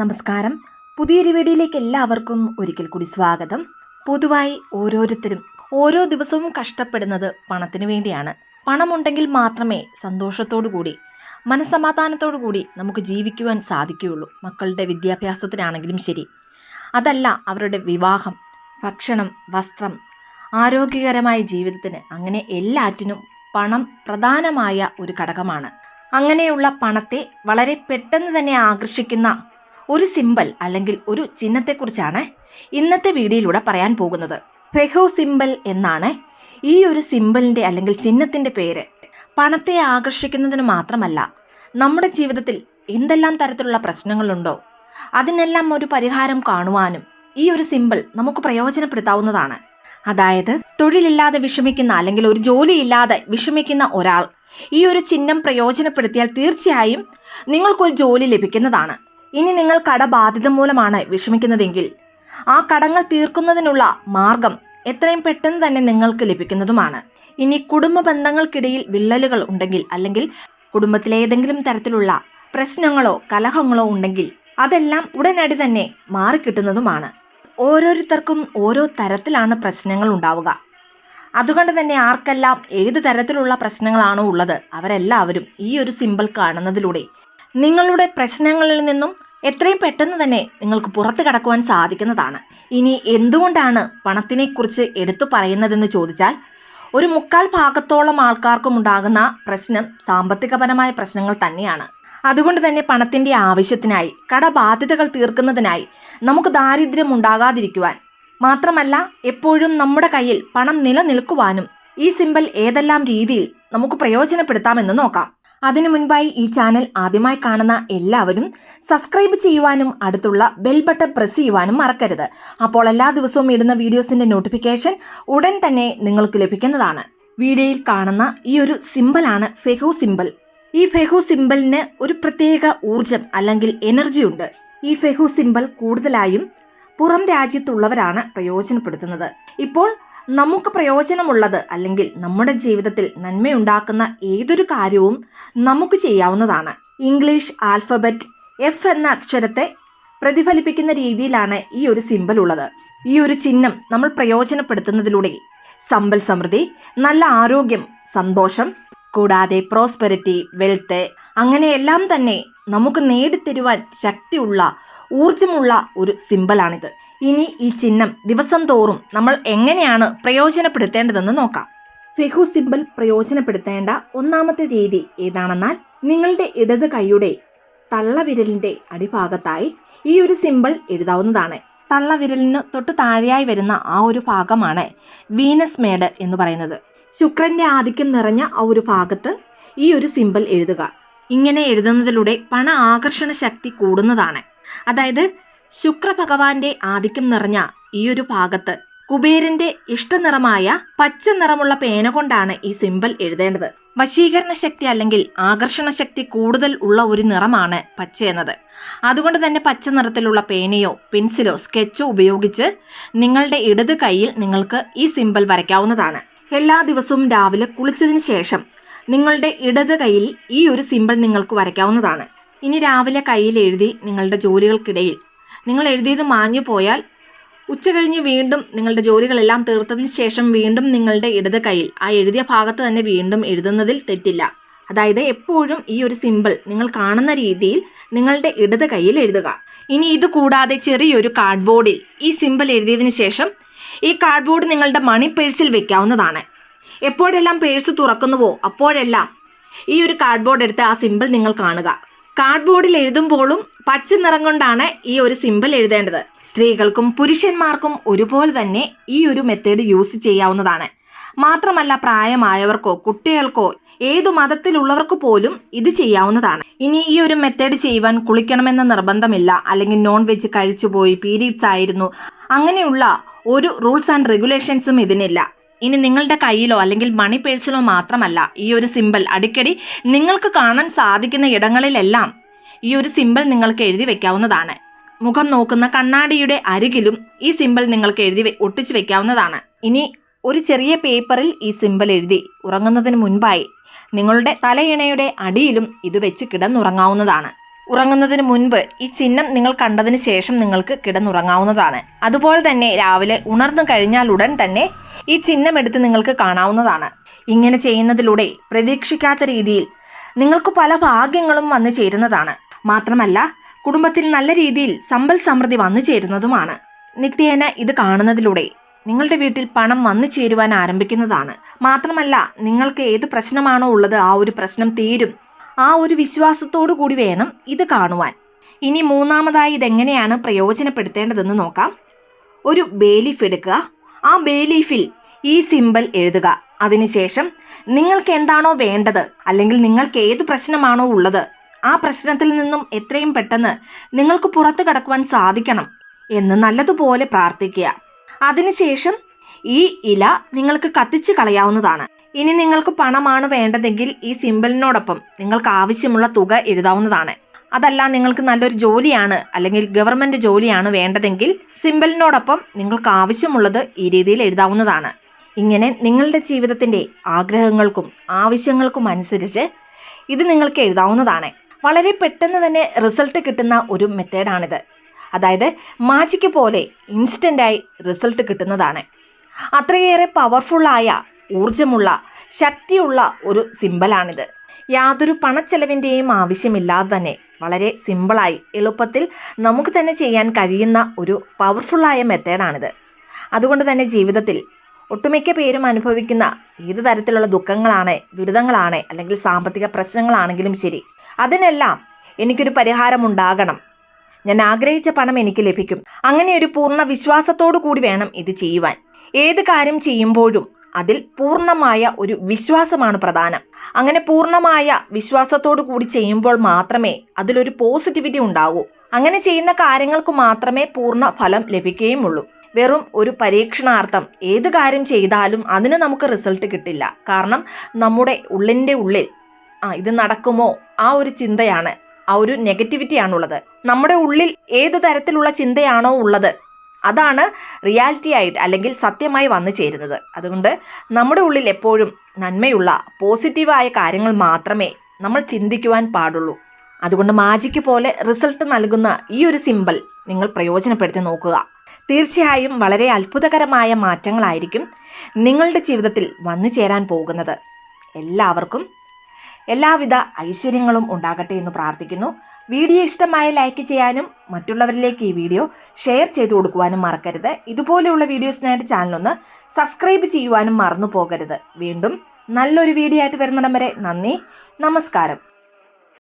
നമസ്കാരം. പുതിയൊരു വീഡിയോയിലേക്ക് എല്ലാവർക്കും ഒരിക്കൽ കൂടി സ്വാഗതം. പൊതുവായി ഓരോരുത്തരും ഓരോ ദിവസവും കഷ്ടപ്പെടുന്നത് പണത്തിന് വേണ്ടിയാണ്. പണമുണ്ടെങ്കിൽ മാത്രമേ സന്തോഷത്തോടു കൂടി മനസ്സമാധാനത്തോടു കൂടി നമുക്ക് ജീവിക്കുവാൻ സാധിക്കുകയുള്ളൂ മക്കളുടെ വിദ്യാഭ്യാസത്തിനാണെങ്കിലും ശരി. അതല്ല അവരുടെ വിവാഹം ഭക്ഷണം വസ്ത്രം ആരോഗ്യകരമായ ജീവിതത്തിന് അങ്ങനെ എല്ലാറ്റിനും പണം പ്രധാനമായ ഒരു ഘടകമാണ്. അങ്ങനെയുള്ള പണത്തെ വളരെ പെട്ടെന്ന് തന്നെ ആകർഷിക്കുന്ന ഒരു സിമ്പൽ അല്ലെങ്കിൽ ഒരു ചിഹ്നത്തെക്കുറിച്ചാണ് ഇന്നത്തെ വീഡിയോയിലൂടെ പറയാൻ പോകുന്നത്. ഫെഹോ സിമ്പൽ എന്നാണ് ഈ ഒരു സിമ്പലിന്റെ അല്ലെങ്കിൽ ചിഹ്നത്തിന്റെ പേര്. പണത്തെ ആകർഷിക്കുന്നതിന് മാത്രമല്ല നമ്മുടെ ജീവിതത്തിൽ എന്തെല്ലാം തരത്തിലുള്ള പ്രശ്നങ്ങളുണ്ടോ അതിനെല്ലാം ഒരു പരിഹാരം കാണുവാനും ഈ ഒരു സിമ്പിൾ നമുക്ക് പ്രയോജനപ്പെടുത്താവുന്നതാണ്. അതായത് തൊഴിലില്ലാതെ വിഷമിക്കുന്ന അല്ലെങ്കിൽ ഒരു ജോലിയില്ലാതെ വിഷമിക്കുന്ന ഒരാൾ ഈ ഒരു ചിഹ്നം പ്രയോജനപ്പെടുത്തിയാൽ തീർച്ചയായും നിങ്ങൾക്കൊരു ജോലി ലഭിക്കുന്നതാണ്. ഇനി നിങ്ങൾ കടബാധിത മൂലമാണ് വിഷമിക്കുന്നതെങ്കിൽ ആ കടങ്ങൾ തീർക്കുന്നതിനുള്ള മാർഗം എത്രയും പെട്ടെന്ന് തന്നെ നിങ്ങൾക്ക് ലഭിക്കുന്നതുമാണ്. ഇനി കുടുംബ ബന്ധങ്ങൾക്കിടയിൽ വിള്ളലുകൾ ഉണ്ടെങ്കിൽ അല്ലെങ്കിൽ കുടുംബത്തിലെ ഏതെങ്കിലും തരത്തിലുള്ള പ്രശ്നങ്ങളോ കലഹങ്ങളോ ഉണ്ടെങ്കിൽ അതെല്ലാം ഉടനടി തന്നെ മാറിക്കിട്ടുന്നതുമാണ്. ഓരോരുത്തർക്കും ഓരോ തരത്തിലാണ് പ്രശ്നങ്ങൾ ഉണ്ടാവുക. അതുകൊണ്ട് തന്നെ ആർക്കെല്ലാം ഏത് തരത്തിലുള്ള പ്രശ്നങ്ങളാണോ ഉള്ളത് അവരെല്ലാവരും ഈ ഒരു സിമ്പിൾ കാണുന്നതിലൂടെ നിങ്ങളുടെ പ്രശ്നങ്ങളിൽ നിന്നും എത്രയും പെട്ടെന്ന് തന്നെ നിങ്ങൾക്ക് പുറത്തു കടക്കുവാൻ സാധിക്കുന്നതാണ്. ഇനി എന്തുകൊണ്ടാണ് പണത്തിനെക്കുറിച്ച് എടുത്തു പറയുന്നതെന്ന് ചോദിച്ചാൽ ഒരു മുക്കാൽ ഭാഗത്തോളം ആൾക്കാർക്കും ഉണ്ടാകുന്ന പ്രശ്നം സാമ്പത്തികപരമായ പ്രശ്നങ്ങൾ തന്നെയാണ്. അതുകൊണ്ട് തന്നെ പണത്തിന്റെ ആവശ്യത്തിനായി കടബാധ്യതകൾ തീർക്കുന്നതിനായി നമുക്ക് ദാരിദ്ര്യം ഉണ്ടാകാതിരിക്കുവാൻ മാത്രമല്ല എപ്പോഴും നമ്മുടെ കയ്യിൽ പണം നിലനിൽക്കുവാനും ഈ സിമ്പൽ ഏതെല്ലാം രീതിയിൽ നമുക്ക് പ്രയോജനപ്പെടുത്താമെന്ന് നോക്കാം. അതിനു മുൻപായി ഈ ചാനൽ ആദ്യമായി കാണുന്ന എല്ലാവരും സബ്സ്ക്രൈബ് ചെയ്യുവാനും അടുത്തുള്ള ബെൽ ബട്ടൺ പ്രസ് ചെയ്യുവാനും മറക്കരുത്. അപ്പോൾ എല്ലാ ദിവസവും ഇടുന്ന വീഡിയോസിന്റെ നോട്ടിഫിക്കേഷൻ ഉടൻ തന്നെ നിങ്ങൾക്ക് ലഭിക്കുന്നതാണ്. വീഡിയോയിൽ കാണുന്ന ഈ ഒരു സിമ്പലാണ് ഫെഹു സിമ്പിൾ ഈ ഫെഹു സിമ്പിളിന് ഒരു പ്രത്യേക ഊർജം അല്ലെങ്കിൽ എനർജി ഉണ്ട്. ഈ ഫെഹു സിമ്പിൾ കൂടുതലായും പുറം രാജ്യത്തുള്ളവരാണ് പ്രയോജനപ്പെടുത്തുന്നത്. ഇപ്പോൾ നമുക്ക് പ്രയോജനമുള്ളത് അല്ലെങ്കിൽ നമ്മുടെ ജീവിതത്തിൽ നന്മയുണ്ടാക്കുന്ന ഏതൊരു കാര്യവും നമുക്ക് ചെയ്യാവുന്നതാണ്. ഇംഗ്ലീഷ് ആൽഫബറ്റ് എഫ് എന്ന അക്ഷരത്തെ പ്രതിഫലിപ്പിക്കുന്ന രീതിയിലാണ് ഈ ഒരു സിമ്പൽ ഉള്ളത്. ഈ ഒരു ചിഹ്നം നമ്മൾ പ്രയോജനപ്പെടുത്തുന്നതിലൂടെ സമ്പൽ സമൃദ്ധി നല്ല ആരോഗ്യം സന്തോഷം കൂടാതെ പ്രോസ്പെരിറ്റി വെൽത്ത് അങ്ങനെയെല്ലാം തന്നെ നമുക്ക് നേടിത്തരുവാൻ ശക്തിയുള്ള ഊർജമുള്ള ഒരു സിമ്പലാണിത്. ഇനി ഈ ചിഹ്നം ദിവസം തോറും നമ്മൾ എങ്ങനെയാണ് പ്രയോജനപ്പെടുത്തേണ്ടതെന്ന് നോക്കാം. ഫെഹു സിമ്പൽ പ്രയോജനപ്പെടുത്തേണ്ട ഒന്നാമത്തെ രീതി ഏതാണെന്നാൽ നിങ്ങളുടെ ഇടത് കൈയുടെ തള്ളവിരലിന്റെ അടിഭാഗത്തായി ഈ ഒരു സിമ്പൽ എഴുതാവുന്നതാണ്. തള്ളവിരലിന് തൊട്ട് താഴെയായി വരുന്ന ആ ഒരു ഭാഗമാണ് വീനസ് മേഡ് എന്ന് പറയുന്നത്. ശുക്രന്റെ ആധിക്യം നിറഞ്ഞ ആ ഒരു ഭാഗത്ത് ഈ ഒരു സിമ്പൽ എഴുതുക. ഇങ്ങനെ എഴുതുന്നതിലൂടെ പണ ആകർഷണ ശക്തി കൂടുന്നതാണ്. അതായത് ശുക്രഭഗവാന്റെ ആധിക്യം നിറഞ്ഞ ഈ ഒരു ഭാഗത്ത് കുബേരന്റെ ഇഷ്ടനിറമായ പച്ച നിറമുള്ള പേന കൊണ്ടാണ് ഈ സിമ്പൽ എഴുതേണ്ടത്. വശീകരണ ശക്തി അല്ലെങ്കിൽ ആകർഷണ ശക്തി കൂടുതൽ ഉള്ള ഒരു നിറമാണ് പച്ച എന്നത്. അതുകൊണ്ട് തന്നെ പച്ച നിറത്തിലുള്ള പേനയോ പെൻസിലോ സ്കെച്ചോ ഉപയോഗിച്ച് നിങ്ങളുടെ ഇടത് കൈയിൽ നിങ്ങൾക്ക് ഈ സിമ്പൽ വരയ്ക്കാവുന്നതാണ്. എല്ലാ ദിവസവും രാവിലെ കുളിച്ചതിന് ശേഷം നിങ്ങളുടെ ഇടത് കൈയിൽ ഈ ഒരു സിമ്പൽ നിങ്ങൾക്ക് വരയ്ക്കാവുന്നതാണ്. ഇനി രാവിലെ കയ്യിൽ എഴുതി നിങ്ങളുടെ ജോലികൾക്കിടയിൽ. നിങ്ങൾ എഴുതിയത് മാഞ്ഞു പോയാൽ ഉച്ച കഴിഞ്ഞ് വീണ്ടും നിങ്ങളുടെ ജോലികളെല്ലാം തീർത്തതിന് ശേഷം വീണ്ടും നിങ്ങളുടെ ഇടത് കയ്യിൽ. ആ എഴുതിയ ഭാഗത്ത് തന്നെ വീണ്ടും എഴുതുന്നതിൽ തെറ്റില്ല. അതായത് എപ്പോഴും ഈ ഒരു സിമ്പിൾ നിങ്ങൾ കാണുന്ന രീതിയിൽ നിങ്ങളുടെ ഇടത് കയ്യിൽ എഴുതുക. ഇനി ഇത് കൂടാതെ ചെറിയൊരു കാർഡ്ബോർഡിൽ ഈ സിമ്പിൾ എഴുതിയതിന് ശേഷം ഈ കാർഡ്ബോർഡ് നിങ്ങളുടെ മണി പേഴ്സിൽ വെക്കാവുന്നതാണ്. എപ്പോഴെല്ലാം പേഴ്സ് തുറക്കുന്നുവോ അപ്പോഴെല്ലാം ഈ ഒരു കാർഡ്ബോർഡ് എടുത്ത് ആ സിമ്പിൾ നിങ്ങൾ കാണുക. കാർഡ്ബോർഡിൽ എഴുതുമ്പോഴും പച്ച നിറം കൊണ്ടാണ് ഈ ഒരു സിമ്പിൾ എഴുതേണ്ടത്. സ്ത്രീകൾക്കും പുരുഷന്മാർക്കും ഒരുപോലെ തന്നെ ഈ ഒരു മെത്തേഡ് യൂസ് ചെയ്യാവുന്നതാണ്. മാത്രമല്ല പ്രായമായവർക്കോ കുട്ടികൾക്കോ ഏതു മതത്തിലുള്ളവർക്ക് പോലും ഇത് ചെയ്യാവുന്നതാണ്. ഇനി ഈ ഒരു മെത്തേഡ് ചെയ്യുവാൻ കുളിക്കണമെന്ന നിർബന്ധമില്ല. അല്ലെങ്കിൽ നോൺ വെജ് കഴിച്ചുപോയി പീരീഡ്സ് ആയിരുന്നു. അങ്ങനെയുള്ള ഒരു റൂൾസ് ആൻഡ് റെഗുലേഷൻസും ഇതിനില്ല. ഇനി നിങ്ങളുടെ കയ്യിലോ അല്ലെങ്കിൽ മണി പേഴ്സിലോ മാത്രമല്ല ഈ ഒരു സിമ്പൽ അടിക്കടി നിങ്ങൾക്ക് കാണാൻ സാധിക്കുന്ന ഇടങ്ങളിലെല്ലാം ഈ ഒരു സിമ്പിൾ നിങ്ങൾക്ക് എഴുതി വെക്കാവുന്നതാണ്. മുഖം നോക്കുന്ന കണ്ണാടിയുടെ അരികിലും ഈ സിമ്പിൾ നിങ്ങൾക്ക് എഴുതി ഒട്ടിച്ചു വെക്കാവുന്നതാണ്. ഇനി ഒരു ചെറിയ പേപ്പറിൽ ഈ സിമ്പിൾ എഴുതി ഉറങ്ങുന്നതിന് മുൻപായി നിങ്ങളുടെ തലയിണയുടെ അടിയിലും ഇത് വെച്ച് കിടന്നുറങ്ങാവുന്നതാണ്. ഉറങ്ങുന്നതിന് മുൻപ് ഈ ചിഹ്നം നിങ്ങൾ കണ്ടതിന് ശേഷം നിങ്ങൾക്ക് കിടന്നുറങ്ങാവുന്നതാണ്. അതുപോലെ തന്നെ രാവിലെ ഉണർന്നു കഴിഞ്ഞാൽ ഉടൻ തന്നെ ഈ ചിഹ്നം എടുത്ത് നിങ്ങൾക്ക് കാണാവുന്നതാണ്. ഇങ്ങനെ ചെയ്യുന്നതിലൂടെ പ്രതീക്ഷിക്കാത്ത രീതിയിൽ നിങ്ങൾക്ക് പല ഭാഗ്യങ്ങളും വന്നു ചേരുന്നതാണ്. മാത്രമല്ല കുടുംബത്തിൽ നല്ല രീതിയിൽ സമ്പൽ സമൃദ്ധി വന്നു ചേരുന്നതുമാണ്. നിത്യേന ഇത് കാണുന്നതിലൂടെ നിങ്ങളുടെ വീട്ടിൽ പണം വന്നു ചേരുവാൻ ആരംഭിക്കുന്നതാണ്. മാത്രമല്ല നിങ്ങൾക്ക് ഏത് പ്രശ്നമാണോ ഉള്ളത് ആ ഒരു പ്രശ്നം തീരും. ആ ഒരു വിശ്വാസത്തോടു കൂടി വേണം ഇത് കാണുവാൻ. ഇനി മൂന്നാമതായി ഇതെങ്ങനെയാണ് പ്രയോജനപ്പെടുത്തേണ്ടതെന്ന് നോക്കാം. ഒരു ബേലീഫ് എടുക്കുക. ആ ബേലീഫിൽ ഈ സിമ്പൽ എഴുതുക. അതിനുശേഷം നിങ്ങൾക്ക് എന്താണോ വേണ്ടത് അല്ലെങ്കിൽ നിങ്ങൾക്ക് ഏത് പ്രശ്നമാണോ ഉള്ളത് ആ പ്രശ്നത്തിൽ നിന്നും എത്രയും പെട്ടെന്ന് നിങ്ങൾക്ക് പുറത്തു കടക്കുവാൻ സാധിക്കണം എന്ന് നല്ലതുപോലെ പ്രാർത്ഥിക്കുക. അതിനുശേഷം ഈ ഇല നിങ്ങൾക്ക് കത്തിച്ച് കളയാവുന്നതാണ്. ഇനി നിങ്ങൾക്ക് പണമാണ് വേണ്ടതെങ്കിൽ ഈ സിമ്പലിനോടൊപ്പം നിങ്ങൾക്ക് ആവശ്യമുള്ള തുക എഴുതാവുന്നതാണ്. അതല്ല നിങ്ങൾക്ക് നല്ലൊരു ജോലിയാണ് അല്ലെങ്കിൽ ഗവൺമെന്റ് ജോലിയാണ് വേണ്ടതെങ്കിൽ സിമ്പലിനോടൊപ്പം നിങ്ങൾക്ക് ആവശ്യമുള്ളത് ഈ രീതിയിൽ എഴുതാവുന്നതാണ്. ഇങ്ങനെ നിങ്ങളുടെ ജീവിതത്തിന്റെ ആഗ്രഹങ്ങൾക്കും ആവശ്യങ്ങൾക്കും അനുസരിച്ച് ഇത് നിങ്ങൾക്ക് എഴുതാവുന്നതാണ്. വളരെ പെട്ടെന്ന് തന്നെ റിസൾട്ട് കിട്ടുന്ന ഒരു മെത്തേഡാണിത്. അതായത് മാജിക്ക് പോലെ ഇൻസ്റ്റന്റായി റിസൾട്ട് കിട്ടുന്നതാണ്. അത്രയേറെ പവർഫുള്ളായ ഊർജമുള്ള ശക്തിയുള്ള ഒരു സിമ്പലാണിത്. യാതൊരു പണച്ചെലവിന്റെയും ആവശ്യമില്ലാതെ തന്നെ വളരെ സിമ്പിളായി എളുപ്പത്തിൽ നമുക്ക് തന്നെ ചെയ്യാൻ കഴിയുന്ന ഒരു പവർഫുള്ളായ മെത്തേഡാണിത്. അതുകൊണ്ട് തന്നെ ജീവിതത്തിൽ ഒട്ടുമിക്ക പേരും അനുഭവിക്കുന്ന ഏത് തരത്തിലുള്ള ദുഃഖങ്ങളാണ് ദുരിതങ്ങളാണ് അല്ലെങ്കിൽ സാമ്പത്തിക പ്രശ്നങ്ങളാണെങ്കിലും ശരി അതിനെല്ലാം എനിക്കൊരു പരിഹാരം ഉണ്ടാകണം ഞാൻ ആഗ്രഹിച്ച പണം എനിക്ക് ലഭിക്കും. അങ്ങനെ ഒരു പൂർണ വിശ്വാസത്തോടു കൂടി വേണം ഇത് ചെയ്യുവാൻ. ഏത് കാര്യം ചെയ്യുമ്പോഴും അതിൽ പൂർണമായ ഒരു വിശ്വാസമാണ് പ്രധാനം. അങ്ങനെ പൂർണമായ വിശ്വാസത്തോടു കൂടി ചെയ്യുമ്പോൾ മാത്രമേ അതിലൊരു പോസിറ്റിവിറ്റി ഉണ്ടാവൂ. അങ്ങനെ ചെയ്യുന്ന കാര്യങ്ങൾക്ക് മാത്രമേ പൂർണ ഫലം ലഭിക്കുകയുമുള്ളൂ. വെറും ഒരു പരീക്ഷണാർത്ഥം ഏത് കാര്യം ചെയ്താലും അതിന് നമുക്ക് റിസൾട്ട് കിട്ടില്ല. കാരണം നമ്മുടെ ഉള്ളിന്റെ ഉള്ളിൽ ആ ഇത് നടക്കുമോ? ആ ഒരു ചിന്തയാണ് ആ ഒരു നെഗറ്റിവിറ്റിയാണുള്ളത് നമ്മുടെ ഉള്ളിൽ ഏത് തരത്തിലുള്ള ചിന്തയാണോ ഉള്ളത് അതാണ് റിയാലിറ്റി ആയിട്ട് അല്ലെങ്കിൽ സത്യമായി വന്നു ചേരുന്നത്. അതുകൊണ്ട് നമ്മുടെ ഉള്ളിൽ എപ്പോഴും നന്മയുള്ള പോസിറ്റീവായ കാര്യങ്ങൾ മാത്രമേ നമ്മൾ ചിന്തിക്കുവാൻ പാടുള്ളൂ. അതുകൊണ്ട് മാജിക്ക് പോലെ റിസൾട്ട് നൽകുന്ന ഈ ഒരു സിമ്പിൾ നിങ്ങൾ പ്രയോജനപ്പെടുത്തി നോക്കുക. തീർച്ചയായും വളരെ അത്ഭുതകരമായ മാറ്റങ്ങളായിരിക്കും നിങ്ങളുടെ ജീവിതത്തിൽ വന്നു ചേരാൻ പോകുന്നത്. എല്ലാവർക്കും എല്ലാവിധ ഐശ്വര്യങ്ങളും ഉണ്ടാകട്ടെ എന്ന് പ്രാർത്ഥിക്കുന്നു. വീഡിയോ ഇഷ്ടമായ ലൈക്ക് ചെയ്യാനും മറ്റുള്ളവരിലേക്ക് ഈ വീഡിയോ ഷെയർ ചെയ്തു കൊടുക്കുവാനും മറക്കരുത്. ഇതുപോലെയുള്ള വീഡിയോസിനായിട്ട് ചാനലൊന്ന് സബ്സ്ക്രൈബ് ചെയ്യുവാനും മറന്നു പോകരുത്. വീണ്ടും നല്ലൊരു വീഡിയോ ആയിട്ട് വരുന്നിടം വരെ നന്ദി. നമസ്കാരം.